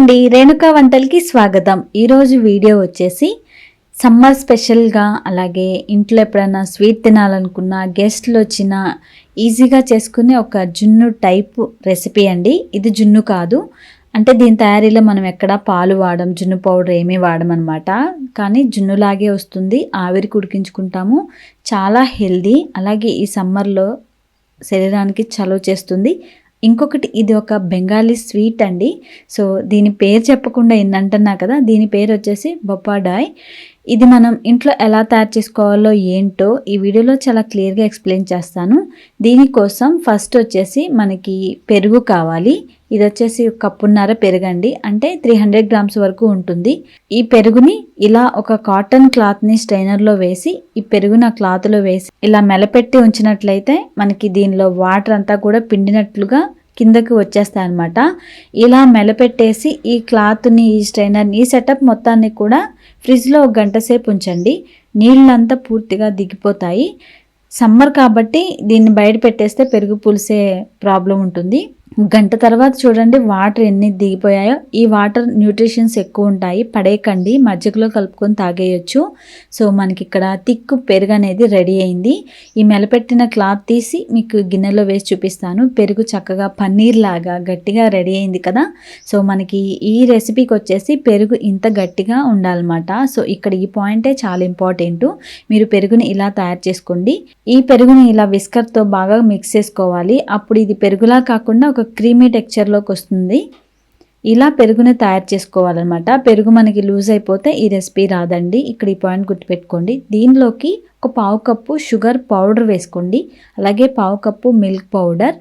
అండి రేణుకా వంటలకి స్వాగతం. ఈరోజు వీడియో వచ్చేసి సమ్మర్ స్పెషల్గా అలాగే ఇంట్లో ఎప్పుడైనా స్వీట్ తినాలనుకున్న గెస్ట్లు వచ్చిన ఈజీగా చేసుకునే ఒక జున్ను టైప్ రెసిపీ అండి. ఇది జున్ను కాదు. అంటే దీని తయారీలో మనం ఎక్కడ పాలు వాడడం జున్ను పౌడర్ ఏమీ వాడమన్నమాట కానీ జున్నులాగే వస్తుంది. ఆవిరికి ఉడికించుకుంటాము చాలా హెల్దీ. అలాగే ఈ సమ్మర్లో శరీరానికి చలువ చేస్తుంది. ఇంకొకటి ఇది ఒక బెంగాలీ స్వీట్ అండి. సో దీని పేరు చెప్పకుండా ఎన్ని కదా దీని పేరు వచ్చేసి బొప్పాడాయ్ ఇది మనం ఇంట్లో ఎలా తయారు చేసుకోవాలో ఏంటో ఈ వీడియోలో చాలా క్లియర్గా ఎక్స్ప్లెయిన్ చేస్తాను. దీనికోసం ఫస్ట్ వచ్చేసి మనకి పెరుగు కావాలి. ఇది వచ్చేసి కప్పున్నర పెరుగండి. అంటే త్రీ హండ్రెడ్ గ్రామ్స్ వరకు ఉంటుంది. ఈ పెరుగుని ఇలా ఒక కాటన్ క్లాత్ని స్ట్రైనర్లో వేసి ఈ పెరుగుని ఆ క్లాత్లో వేసి ఇలా మెలపెట్టి ఉంచినట్లయితే మనకి దీనిలో వాటర్ అంతా కూడా పిండినట్లుగా కిందకి వచ్చేస్తాయి అనమాట ఇలా మెలపెట్టేసి ఈ క్లాత్ని ఈ స్ట్రైనర్ని ఈ సెటప్ మొత్తాన్ని కూడా ఫ్రిడ్జ్లో ఒక గంట సేపు ఉంచండి. నీళ్ళంతా పూర్తిగా దిగిపోతాయి. సమ్మర్ కాబట్టి దీన్ని బయట పెట్టేస్తే పెరుగు పులిసే ప్రాబ్లం ఉంటుంది. గంట తర్వాత చూడండి వాటర్ ఎన్ని దిగిపోయాయో. ఈ వాటర్ న్యూట్రిషన్స్ ఎక్కువ ఉంటాయి పడేయకండి మజ్జిగలో కలుపుకొని తాగేయచ్చు. సో మనకి ఇక్కడ తిక్కు పెరుగు అనేది రెడీ అయింది. ఈ మెలపెట్టిన క్లాత్ తీసి మీకు గిన్నెలో వేసి చూపిస్తాను. పెరుగు చక్కగా పన్నీర్ లాగా గట్టిగా రెడీ అయింది కదా. సో మనకి ఈ రెసిపీకి వచ్చేసి పెరుగు ఇంత గట్టిగా ఉండాలన్నమాట. సో ఇక్కడ ఈ పాయింటే చాలా ఇంపార్టెంట్. మీరు పెరుగుని ఇలా తయారు చేసుకోండి. ఈ పెరుగుని ఇలా విస్కర్తో బాగా మిక్స్ చేసుకోవాలి. అప్పుడు ఇది పెరుగులా కాకుండా ఒక క్రీమీ టెక్చర్లోకి వస్తుంది. ఇలా పెరుగుని తయారు చేసుకోవాలన్నమాట. పెరుగు మనకి లూజ్ అయిపోతే ఈ రెసిపీ రాదండి. ఇక్కడ ఈ పాయింట్ గుర్తుపెట్టుకోండి. దీనిలోకి ఒక పావు కప్పు షుగర్ పౌడర్ వేసుకోండి. అలాగే పావు కప్పు మిల్క్ పౌడర్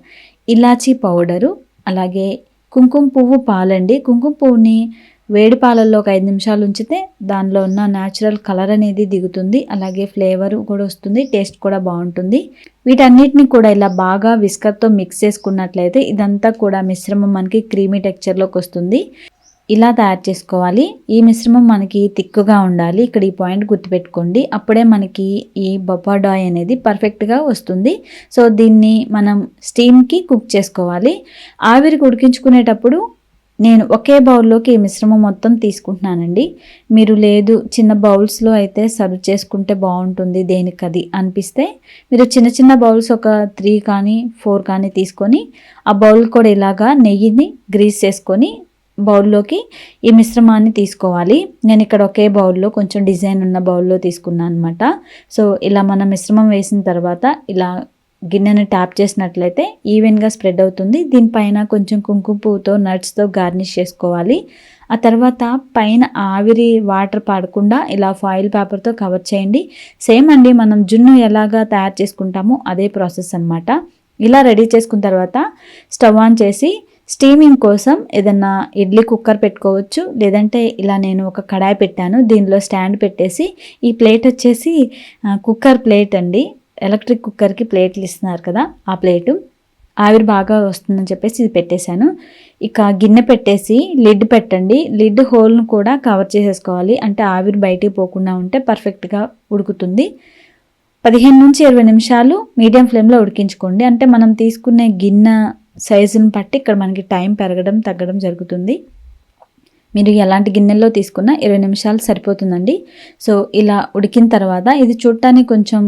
ఇలాచీ పౌడరు అలాగే కుంకుమ పువ్వు పాలండి. కుంకుమ పువ్వుని వేడి పాలల్లో ఒక ఐదు నిమిషాలు ఉంచితే దానిలో ఉన్న న్యాచురల్ కలర్ అనేది దిగుతుంది. అలాగే ఫ్లేవర్ కూడా వస్తుంది టేస్ట్ కూడా బాగుంటుంది. వీటన్నిటిని కూడా ఇలా బాగా విస్కర్తో మిక్స్ చేసుకున్నట్లయితే ఇదంతా కూడా మిశ్రమం మనకి క్రీమీ టెక్చర్లోకి వస్తుంది. ఇలా తయారు చేసుకోవాలి. ఈ మిశ్రమం మనకి తిక్కుగా ఉండాలి. ఇక్కడ ఈ పాయింట్ గుర్తుపెట్టుకోండి. అప్పుడే మనకి ఈ బొపాడాయ్ అనేది పర్ఫెక్ట్గా వస్తుంది. సో దీన్ని మనం స్టీమ్కి కుక్ చేసుకోవాలి. ఆవిరికి ఉడికించుకునేటప్పుడు నేను ఒకే బౌల్లోకి ఈ మిశ్రమం మొత్తం తీసుకుంటున్నానండి. మీరు లేదు చిన్న బౌల్స్లో అయితే సర్వ్ చేసుకుంటే బాగుంటుంది దేనికది అనిపిస్తే. మీరు చిన్న చిన్న బౌల్స్ ఒక త్రీ కానీ ఫోర్ కానీ తీసుకొని ఆ బౌల్ కూడా ఇలాగా నెయ్యిని గ్రీస్ చేసుకొని బౌల్లోకి ఈ మిశ్రమాన్ని తీసుకోవాలి. నేను ఇక్కడ ఒకే బౌల్లో కొంచెం డిజైన్ ఉన్న బౌల్లో తీసుకున్నాను అనమాట సో ఇలా మన మిశ్రమం వేసిన తర్వాత ఇలా గిన్నెని ట్యాప్ చేసినట్లయితే ఈవెన్గా స్ప్రెడ్ అవుతుంది. దీనిపైన కొంచెం కుంకుమ పువ్వుతో నట్స్తో గార్నిష్ చేసుకోవాలి. ఆ తర్వాత పైన ఆవిరి వాటర్ పడకుండా ఇలా ఫాయిల్ పేపర్తో కవర్ చేయండి. సేమ్ అండి మనం జున్ను ఎలాగా తయారు చేసుకుంటామో అదే ప్రాసెస్ అనమాట ఇలా రెడీ చేసుకున్న తర్వాత స్టవ్ ఆన్ చేసి స్టీమింగ్ కోసం ఏదన్నా ఇడ్లీ కుక్కర్ పెట్టుకోవచ్చు. లేదంటే ఇలా నేను ఒక కడాయి పెట్టాను. దీనిలో స్టాండ్ పెట్టేసి ఈ ప్లేట్ వచ్చేసి కుక్కర్ ప్లేట్ అండి. ఎలక్ట్రిక్ కుక్కర్కి ప్లేట్లు ఇస్తున్నారు కదా ఆ ప్లేటు. ఆవిరి బాగా వస్తుందని చెప్పేసి ఇది పెట్టేశాను. ఇక గిన్నె పెట్టేసి లిడ్ పెట్టండి. లిడ్ హోల్ను కూడా కవర్ చేసేసుకోవాలి. అంటే ఆవిరి బయటికి పోకుండా ఉంటే పర్ఫెక్ట్గా ఉడుకుతుంది. పదిహేను నుంచి ఇరవై నిమిషాలు మీడియం ఫ్లేమ్లో ఉడికించుకోండి. అంటే మనం తీసుకునే గిన్నె సైజుని బట్టి ఇక్కడ మనకి టైం పెరగడం తగ్గడం జరుగుతుంది. మీరు ఎలాంటి గిన్నెల్లో తీసుకున్నా ఇరవై నిమిషాలు సరిపోతుందండి. సో ఇలా ఉడికిన తర్వాత ఇది చూడటానికి కొంచెం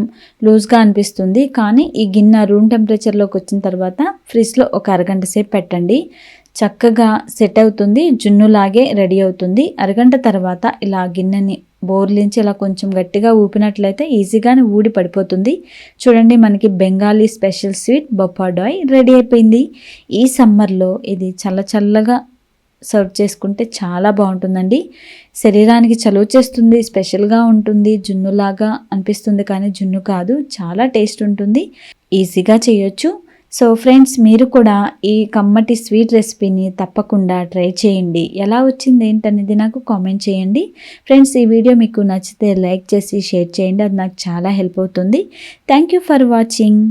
లూజ్గా అనిపిస్తుంది. కానీ ఈ గిన్నె రూమ్ టెంపరేచర్లోకి వచ్చిన తర్వాత ఫ్రిడ్జ్లో ఒక అరగంట సేపు పెట్టండి. చక్కగా సెట్ అవుతుంది. జున్నులాగే రెడీ అవుతుంది. అరగంట తర్వాత ఇలా గిన్నెని బోర్లించి ఇలా కొంచెం గట్టిగా ఊపినట్లయితే ఈజీగానే ఊడి పడిపోతుంది. చూడండి మనకి బెంగాలీ స్పెషల్ స్వీట్ బొప్పాడాయ్ రెడీ అయిపోయింది. ఈ సమ్మర్లో ఇది చల్ల చల్లగా సర్వ్ చేసుకుంటే చాలా బాగుంటుందండి. శరీరానికి చలువ చేస్తుంది స్పెషల్గా ఉంటుంది జున్నులాగా అనిపిస్తుంది కానీ జున్ను కాదు చాలా టేస్ట్ ఉంటుంది. ఈజీగా చేయొచ్చు. సో ఫ్రెండ్స్ మీరు కూడా ఈ కమ్మటి స్వీట్ రెసిపీని తప్పకుండా ట్రై చేయండి. ఎలా వచ్చింది ఏంటనేది నాకు కామెంట్ చేయండి. ఫ్రెండ్స్ ఈ వీడియో మీకు నచ్చితే లైక్ చేసి షేర్ చేయండి. అది నాకు చాలా హెల్ప్ అవుతుంది. Thank you for watching.